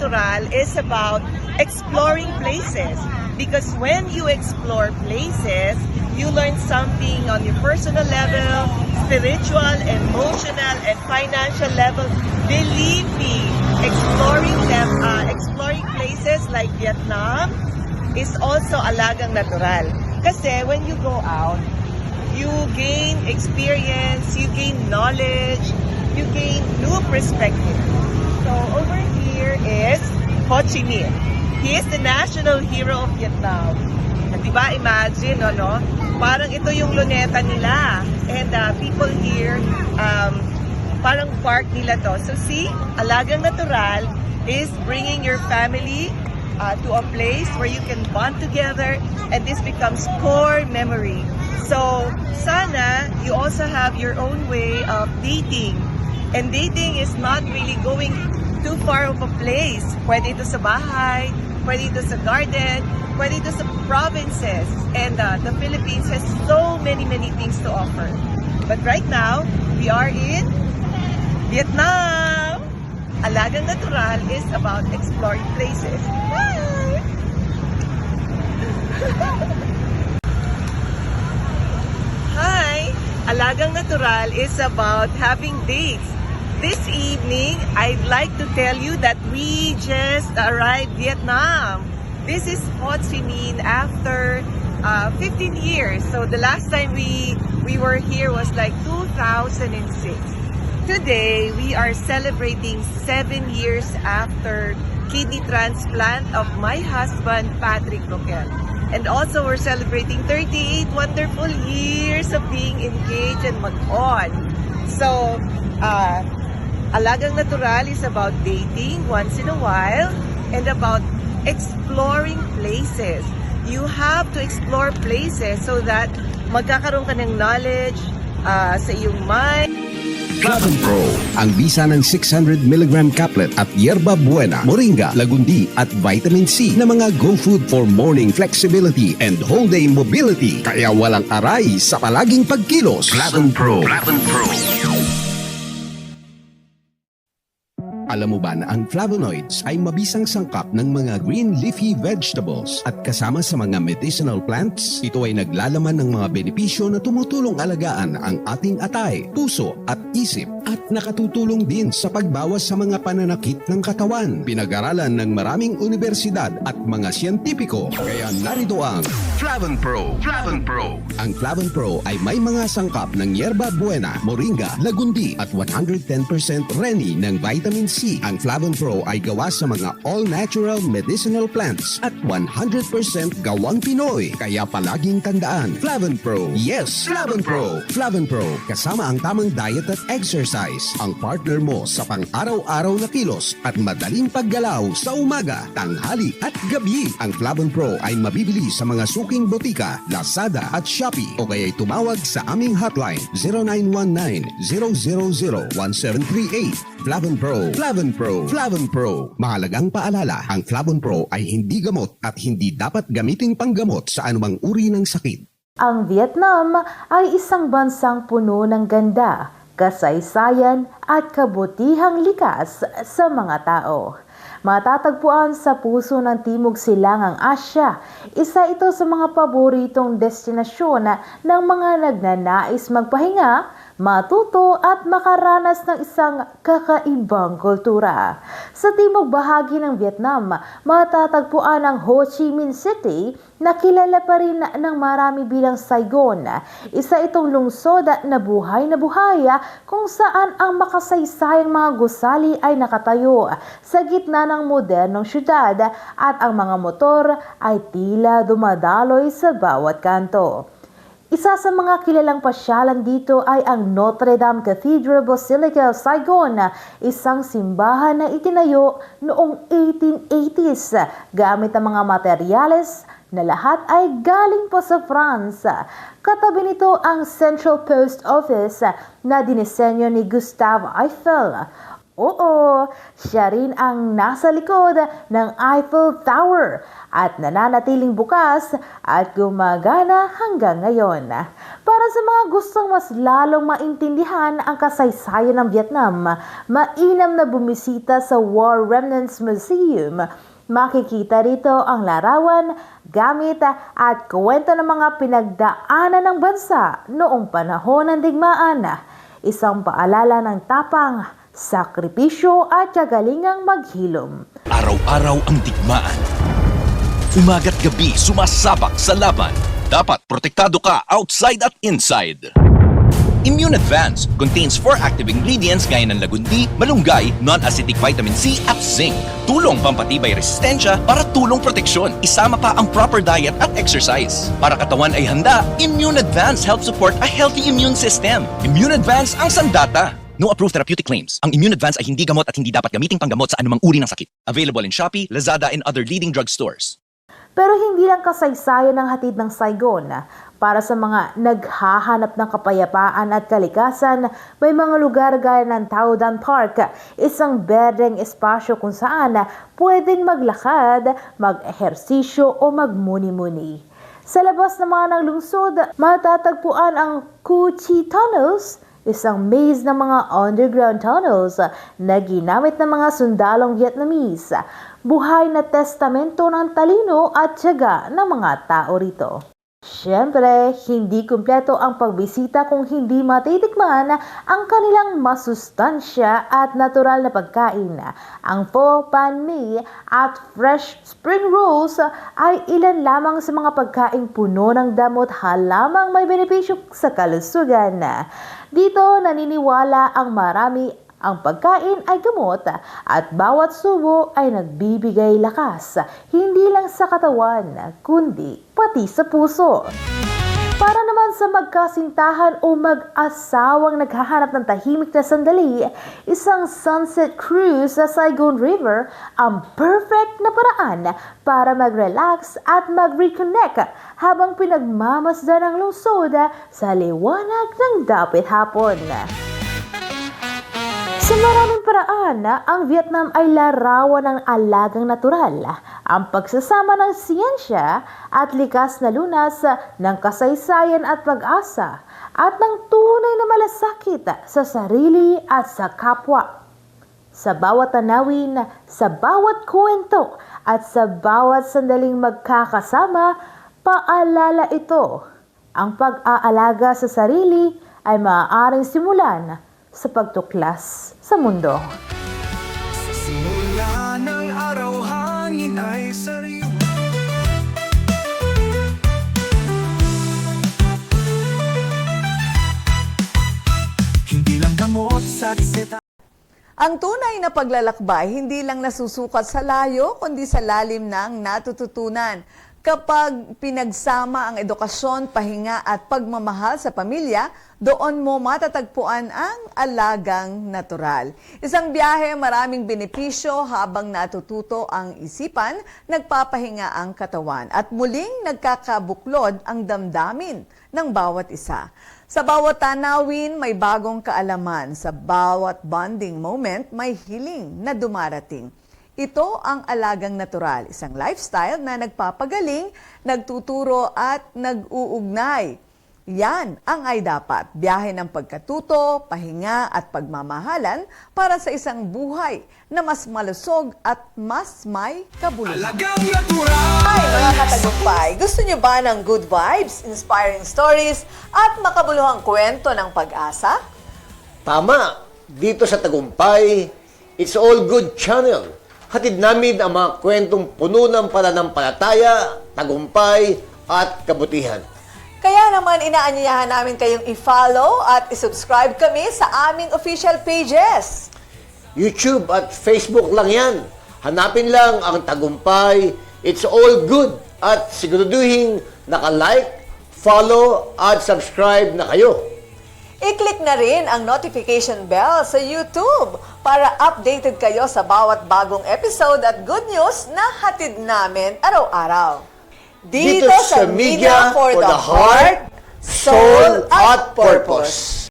Natural is about exploring places. Because when you explore places, you learn something on your personal level, spiritual, emotional, and financial level. Believe me, exploring them, uh, exploring places like Vietnam is also alagang natural. Kasi when you go out, you gain experience, you gain knowledge, you gain new perspective. So over here is Ho Chi Minh. He is the national hero of Vietnam. At diba, imagine, no, no? Parang ito yung luneta nila. And uh, people here, um, parang park nila to. So see, Alagang Natural is bringing your family uh, to a place where you can bond together and this becomes core memory. So, sana you also have your own way of dating. And dating is not really going too far of a place. Pwede ito sa bahay, pwede ito sa garden, pwede ito sa provinces. And uh, the Philippines has so many, many things to offer. But right now, we are in Vietnam. Alagang Natural is about exploring places. Bye! Hi! Alagang Natural is about having dates. This evening, I'd like to tell you that we just arrived Vietnam. This is Ho Chi Minh after uh, 15 years. So the last time we we were here was like 2006. Today, we are celebrating seven years after kidney transplant of my husband, Patrick Roquel. And also, we're celebrating 38 wonderful years of being engaged and mag-on. So, uh, Alagang Natural is about dating once in a while and about exploring places. You have to explore places so that magkakaroon ka ng knowledge uh, sa iyong mind. Flavon Pro, ang bisa ng 600mg caplet at yerba buena, moringa, lagundi at vitamin C na mga go food for morning flexibility and whole day mobility. Kaya walang aray sa palaging pagkilos. Flavon Pro. Flavon Pro. Alam mo ba na ang flavonoids ay mabisang sangkap ng mga green leafy vegetables at kasama sa mga medicinal plants? Ito ay naglalaman ng mga benepisyo na tumutulong alagaan ang ating atay, puso at isip at nakatutulong din sa pagbawas sa mga pananakit ng katawan. Pinag-aralan ng maraming universidad at mga siyentipiko. Kaya narito ang Flavon Pro. Flavon Pro. Ang Flavon Pro ay may mga sangkap ng yerba buena, moringa, lagundi at 110% reni ng vitamin C. Ang Flavon Pro ay gawa sa mga all-natural medicinal plants at 100% gawang Pinoy. Kaya palaging tandaan, Flavon Pro. Yes, Flavon Pro. Flavon Pro, kasama ang tamang diet at exercise. Ang partner mo sa pang-araw-araw na kilos at madaling paggalaw sa umaga, tanghali at gabi. Ang Flavon Pro ay mabibili sa mga suking botika, Lazada at Shopee o kaya'y tumawag sa aming hotline 0919-000-1738. Flavon Pro. Flavon Pro. Flavon Pro. Mahalagang paalala, ang Flavon Pro ay hindi gamot at hindi dapat gamiting panggamot sa anumang uri ng sakit. Ang Vietnam ay isang bansang puno ng ganda, kasaysayan at kabutihang likas sa mga tao. Matatagpuan sa puso ng Timog Silangang Asya, isa ito sa mga paboritong destinasyon ng mga nagnanais magpahinga, matuto at makaranas ng isang kakaibang kultura. Sa timog bahagi ng Vietnam, matatagpuan ang Ho Chi Minh City na kilala pa rin ng marami bilang Saigon. Isa itong lungsod na buhay na buhay kung saan ang makasaysayang mga gusali ay nakatayo sa gitna ng modernong syudad at ang mga motor ay tila dumadaloy sa bawat kanto. Isa sa mga kilalang pasyalan dito ay ang Notre Dame Cathedral Basilica of Saigon, isang simbahan na itinayo noong 1880s gamit ang mga materyales na lahat ay galing pa sa France. Katabi nito ang Central Post Office na dinisenyo ni Gustave Eiffel. Oo, siya rin ang nasa likod ng Eiffel Tower at nananatiling bukas at gumagana hanggang ngayon. Para sa mga gustong mas lalong maintindihan ang kasaysayan ng Vietnam, mainam na bumisita sa War Remnants Museum. Makikita rito ang larawan, gamit at kwento ng mga pinagdaanan ng bansa noong panahon ng digmaan. Isang paalala ng tapang, sakripisyo at kagalingang maghilom. Araw-araw ang digmaan. Umaga't gabi sumasabak sa laban. Dapat protektado ka outside at inside. Immune Advance contains four active ingredients gaya ng lagundi, malunggay, non-acidic vitamin C at zinc. Tulong pampatibay resistensya para tulong proteksyon. Isama pa ang proper diet at exercise. Para katawan ay handa, Immune Advance helps support a healthy immune system. Immune Advance ang sandata. No approved therapeutic claims. Ang Immune Advance ay hindi gamot at hindi dapat gamiting panggamot sa anumang uri ng sakit. Available in Shopee, Lazada, and other leading drugstores. Pero hindi lang kasaysayan ng hatid ng Saigon. Para sa mga naghahanap ng kapayapaan at kalikasan, may mga lugar gaya ng Taodan Park, isang berdeng espasyo kung saan pwedeng maglakad, mag-ehersisyo o magmuni-muni. Sa labas ng mga ng lungsod, matatagpuan ang Cu Chi Tunnels, isang maze ng mga underground tunnels na ginamit ng mga sundalong Vietnamese. Buhay na testamento ng talino at tiyaga ng mga tao rito. Siyempre, hindi kumpleto ang pagbisita kung hindi matitikman ang kanilang masustansya at natural na pagkain. Ang pho, pan mi at fresh spring rolls ay ilan lamang sa mga pagkain puno ng damot halamang may benepisyo sa kalusugan. Dito naniniwala ang marami ang pagkain ay gamot at bawat subo ay nagbibigay lakas, hindi lang sa katawan, kundi pati sa puso. Para naman sa magkasintahan o mag-asawang naghahanap ng tahimik na sandali, isang sunset cruise sa Saigon River ang perfect na paraan para mag-relax at mag-reconnect habang pinagmamasdan ang lungsod sa liwanag ng dapit hapon. Sa maraming paraan, ang Vietnam ay larawan ng alagang natural, ang pagsasama ng siyensya at likas na lunas ng kasaysayan at pag-asa at ng tunay na malasakit sa sarili at sa kapwa. Sa bawat tanawin, sa bawat kwento at sa bawat sandaling magkakasama, paalala ito. Ang pag-aalaga sa sarili ay maaaring simulan sa pagtuklas sa mundo. Simula ng araw, hangin ay sariwa Hindi lang gamot sa seta Ang tunay na paglalakbay hindi lang nasusukat sa layo kundi sa lalim ng natututunan. Kapag pinagsama ang edukasyon, pahinga at pagmamahal sa pamilya, doon mo matatagpuan ang alagang natural. Isang biyahe maraming benepisyo habang natututo ang isipan, nagpapahinga ang katawan at muling nagkakabuklod ang damdamin ng bawat isa. Sa bawat tanawin, may bagong kaalaman. Sa bawat bonding moment, may healing na dumarating. Ito ang alagang natural, isang lifestyle na nagpapagaling, nagtuturo at nag-uugnay. Yan ang ay dapat, biyahe ng pagkatuto, pahinga at pagmamahalan para sa isang buhay na mas malusog at mas may kabuluhan. Alagang natural Hi mga katagumpay! Gusto niyo ba ng good vibes, inspiring stories at makabuluhang kwento ng pag-asa? Tama! Dito sa Tagumpay, It's All Good Channel. Hatid namin ang mga kwentong puno ng pananampalataya, tagumpay, at kabutihan. Kaya naman inaanyayahan namin kayong i-follow at i-subscribe kami sa aming official pages. YouTube at Facebook lang yan. Hanapin lang ang tagumpay, It's All Good, at siguraduhin naka-like, follow, at subscribe na kayo. I-click na rin ang notification bell sa YouTube para updated kayo sa bawat bagong episode at good news na hatid namin araw-araw. Dito, sa Media for the Heart, Soul at Purpose.